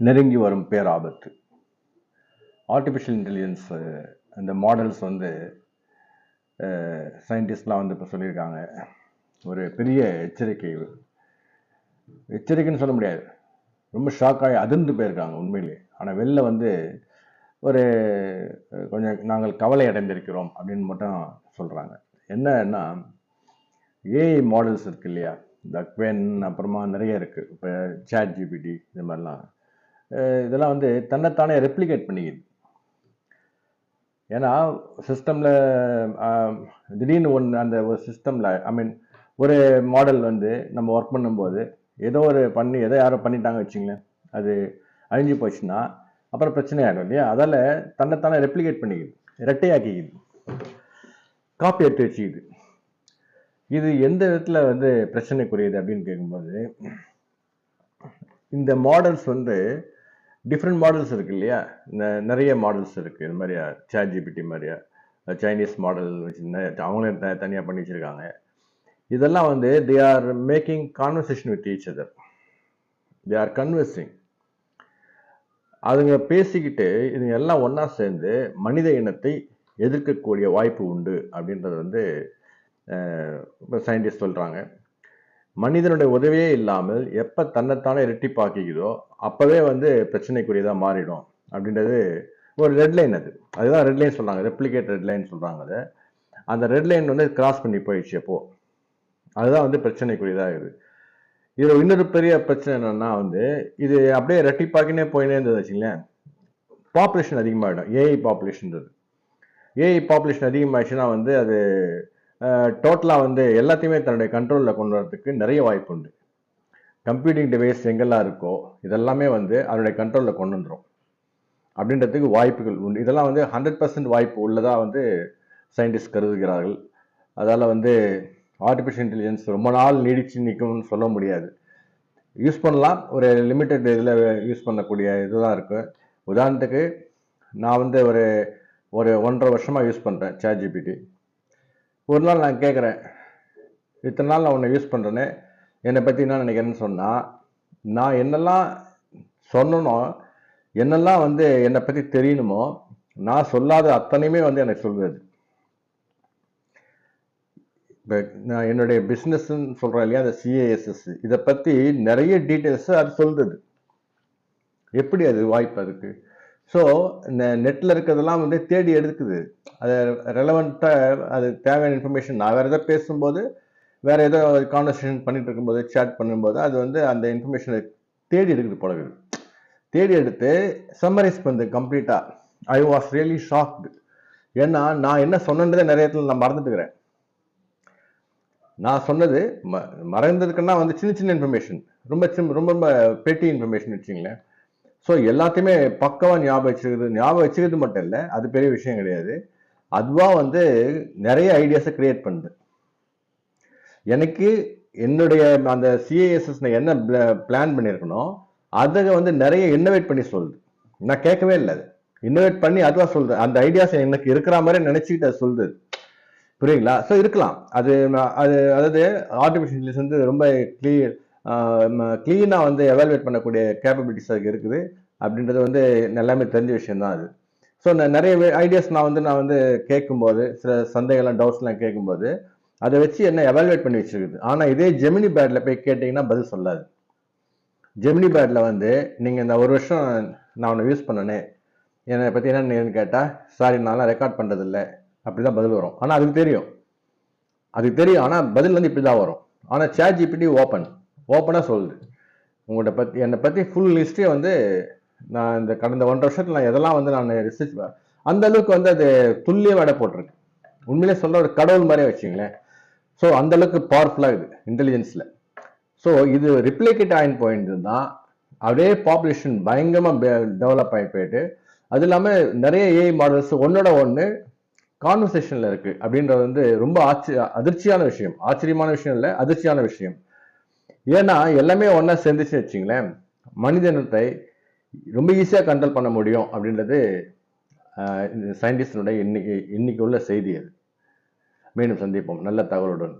நெருங்கி வரும் பேராபத்து. ஆர்டிஃபிஷியல் இன்டெலிஜென்ஸ் இந்த மாடல்ஸ் வந்து சயின்டிஸ்ட்லாம் வந்து இப்போ சொல்லியிருக்காங்க. ஒரு பெரிய எச்சரிக்கை. எச்சரிக்கைன்னு சொல்ல முடியாது. ரொம்ப ஷாக்காகி அதிர்ந்து போயிருக்காங்க உண்மையிலே. ஆனால் வெளில வந்து ஒரு கொஞ்சம் நாங்கள் கவலை அடைந்திருக்கிறோம் அப்படின்னு மட்டும் சொல்கிறாங்க என்னன்னா ஏஐ மாடல்ஸ் இருக்கு இல்லையா? இந்த அக்வென் அப்புறமா நிறைய இருக்குது இப்போ சேட் ஜிபிடி இந்த மாதிரிலாம். இதெல்லாம் வந்து தன்னைத்தானே ரெப்ளிகேட் பண்ணிக்குது. ஏன்னா சிஸ்டமில் திடீர்னு ஒன்று அந்த ஒரு சிஸ்டமில் ஐ மீன் ஒரு மாடல் வந்து நம்ம ஒர்க் பண்ணும்போது ஏதோ ஒரு பண்ணி ஏதோ யாரோ பண்ணிட்டாங்க வச்சுங்களேன் அது அழிஞ்சு போச்சுன்னா அப்புறம் பிரச்சனை ஆகிடும் இல்லையா? அதால் தன்னைத்தானே ரெப்ளிகேட் பண்ணிக்குது இரட்டையாக்கிக்குது காப்பி எடுத்து வச்சுக்குது. இது எந்த விதத்தில் வந்து பிரச்சனைக்குரியது அப்படின்னு கேட்கும்போது இந்த மாடல்ஸ் வந்து டிஃப்ரெண்ட் மாடல்ஸ் இருக்கு இல்லையா? இந்த நிறைய மாடல்ஸ் இருக்குது இது மாதிரியா? சேட் ஜிபிடி மாதிரியா? சைனீஸ் மாடல் வச்சு அவங்களே த- பண்ணி வச்சுருக்காங்க. இதெல்லாம் வந்து they are making conversation with each other they are conversing அதுங்க பேசிக்கிட்டு இதுங்க எல்லாம் ஒன்றா சேர்ந்து மனித இனத்தை எதிர்க்கக்கூடிய வாய்ப்பு உண்டு அப்படின்றது வந்து சயின்டிஸ்ட் சொல்கிறாங்க மனிதனுடைய உதவியே இல்லாமல் எப்போ தன்னைத்தானே இரட்டிப்பாக்கிக்குதோ அப்போவே வந்து பிரச்சனைக்குரியதாக மாறிடும் அப்படின்றது ஒரு ரெட் லைன் அது. அதுதான் ரெட் லைன் சொல்றாங்க. ரெப்ளிகேட் ரெட் லைன் சொல்றாங்க அதை. அந்த ரெட்லைன் வந்து கிராஸ் பண்ணி போயிடுச்சு அப்போ. அதுதான் வந்து பிரச்சனைக்குரியதாக இருக்குது. இதில் இன்னொரு பெரிய பிரச்சனை என்னன்னா வந்து இது அப்படியே ரெட்டிப்பாக்கினே போயினே இருந்தது வச்சுங்களேன் பாப்புலேஷன் அதிகமாகிடும் ஏஐ பாப்புலேஷன்றது ஏஐ பாப்புலேஷன் அதிகமாகிடுச்சுன்னா வந்து அது டோட்டலாக வந்து எல்லாத்தையுமே தன்னுடைய கண்ட்ரோலில் கொண்டு வரதுக்கு நிறைய வாய்ப்பு உண்டு. கம்ப்யூட்டிங் டிவைஸ் எங்கெல்லாம் இருக்கோ இதெல்லாமே வந்து அதனுடைய கண்ட்ரோலில் கொண்டு வந்துடும் அப்படின்றதுக்கு வாய்ப்புகள் உண்டு. இதெல்லாம் வந்து ஹண்ட்ரட் பர்சன்ட் வாய்ப்பு உள்ளதாக வந்து சயின்டிஸ்ட் கருதுகிறார்கள். அதால் வந்து ஆர்டிஃபிஷியல் இன்டெலிஜென்ஸ் ரொம்ப நாள் நீடிச்சு நிற்கும்னு சொல்ல முடியாது. யூஸ் பண்ணலாம். ஒரு லிமிட்டட் இதில் யூஸ் பண்ணக்கூடிய இதுதான் இருக்குது உதாரணத்துக்கு நான் வந்து ஒரு ஒரு ஒன்றரை வருஷமாக யூஸ் பண்ணுறேன் சேட் ஜிபிடி ஒரு நாள் நான் கேட்குறேன் இத்தனை நாள் நான் உன்னை யூஸ் பண்ணுறேனே என்னை பற்றி என்ன நினைக்கிறேன்னு சொன்னால் நான் என்னெல்லாம் சொன்னனோ என்னெல்லாம் வந்து என்னை பற்றி தெரியணுமோ நான் சொல்லாத அத்தனையுமே வந்து எனக்கு சொல்கிறது இப்போ நான் என்னுடைய பிஸ்னஸ்ன்னு சொல்கிறேன் இல்லையா அந்த சிஏஎஸ்எஸ் இதை பற்றி நிறைய டீட்டெயில்ஸை அது சொல்கிறது எப்படி அது வாய்ப்பு அதுக்கு ஸோ இந்த நெட்டில் இருக்கிறதெல்லாம் வந்து தேடி எடுக்குது. அது ரெலவெண்ட்டாக அது தேவையான இன்ஃபர்மேஷன் நான் வேறு எதாவது பேசும்போது வேறு ஏதோ கான்வர்சேஷன் பண்ணிட்டு இருக்கும்போது சேட் பண்ணும்போது அது வந்து அந்த இன்ஃபர்மேஷனை தேடி எடுக்குது பழகுது தேடி எடுத்து சம்மரைஸ் பண்ணுது கம்ப்ளீட்டாக ஐ வாஸ் ரியலி ஷாக்டு ஏன்னா நான் என்ன சொன்னதே நிறைய இடத்துல நான் மறந்துட்டுக்கிறேன். நான் சொன்னது ம மறந்ததுக்குன்னா வந்து சின்ன சின்ன இன்ஃபர்மேஷன் ரொம்ப சின்ன ரொம்ப ரொம்ப பெட்டி இன்ஃபர்மேஷன் வச்சுங்களேன் ஸோ எல்லாத்தையுமே பக்கமாக ஞாபகம் வச்சுக்கிறது ஞாபகம் வச்சுக்கிறது மட்டும் இல்லை அது பெரிய விஷயம் கிடையாது. அதுவாக வந்து நிறைய ஐடியாஸை கிரியேட் பண்ணுது. எனக்கு என்னுடைய அந்த சிஏஎஸ்எஸ் என்ன பிளான் பண்ணியிருக்கணும் அதை வந்து நிறைய இன்னோவேட் பண்ணி சொல்லுது. நான் கேட்கவே இல்லை அது. இன்னோவேட் பண்ணி அதுவாக சொல்லுது. அந்த ஐடியாஸ் எனக்கு இருக்கிற மாதிரி நினைச்சுக்கிட்டு அது சொல்லுது. புரியுங்களா ஸோ இருக்கலாம். அது அது அதாவது ஆர்டிஃபிஷியல் இன்டெலிஜென்ஸ் வந்து ரொம்ப கிளியர் க்ளீனாக வந்து எவால்வேட் பண்ணக்கூடிய கேப்பபிலிட்டிஸ் அதுக்கு இருக்குது. அப்படின்றது வந்து எல்லாமே தெரிஞ்ச விஷயம் தான் அது ஸோ நிறைய ஐடியாஸ் நான் வந்து நான் வந்து கேட்கும்போது சில சந்தேகம்லாம் டவுட்ஸ்லாம் கேட்கும்போது அதை வச்சு என்ன எவால்வேட் பண்ணி வச்சிருக்குது. ஆனால் இதே ஜெமினி பேட்டில் போய் கேட்டிங்கன்னா பதில் சொல்லாது. ஜெமினி பேட்டில் வந்து நீங்கள் இந்த ஒரு வருஷம் நான் உன்னை யூஸ் பண்ணனே. என்னை பற்றி என்னன்னு கேட்டால் சாரி நான்லாம் ரெக்கார்ட் பண்ணுறதில்ல அப்படி தான் பதில் வரும். ஆனால் அதுக்கு தெரியும். அதுக்கு தெரியும். ஆனால் பதில் வந்து இப்படி தான் வரும். ஆனால் சேட் ஜிபிடி ஓப்பன் ஓப்பனாக சொல்லுது உங்கள்கிட்ட பற்றி என்னை பற்றி ஃபுல் லிஸ்ட்டே வந்து நான் இந்த கடந்த ஒன்றரை வருஷத்தில் நான் எதெல்லாம் வந்து நான் ரிசர்ச் அந்த அளவுக்கு வந்து அது துல்லியம் எடை போட்டிருக்கு. உண்மையிலே சொல்கிற ஒரு கடவுள் மாதிரியே வச்சிங்களேன் ஸோ அந்த அளவுக்கு பவர்ஃபுல்லாக இருக்குது இன்டெலிஜென்ஸில் ஸோ இது ரிப்ளிகேட் ஆயின் பாயிண்ட் தான். அப்படியே பாப்புலேஷன் பயங்கரமாக டெவலப் ஆகி போயிட்டு அது இல்லாமல் நிறைய ஏஐ மாடல்ஸ் ஒன்றோட ஒன்று கான்வர்சேஷனில் இருக்குது அப்படின்றது வந்து ரொம்ப ஆச்சரிய அதிர்ச்சியான விஷயம். ஆச்சரியமான விஷயம் இல்லை அதிர்ச்சியான விஷயம். ஏன்னா எல்லாமே ஒன்றா சேர்ந்துச்சு வச்சுங்களேன். மனிதனத்தை ரொம்ப ஈஸியாக கண்ட்ரோல் பண்ண முடியும் அப்படின்றது சயின்டிஸ்டினுடைய இன்னைக்கு இன்னைக்கு உள்ள செய்தி அது. மீண்டும் சந்திப்போம். நல்ல தகவலுடன்.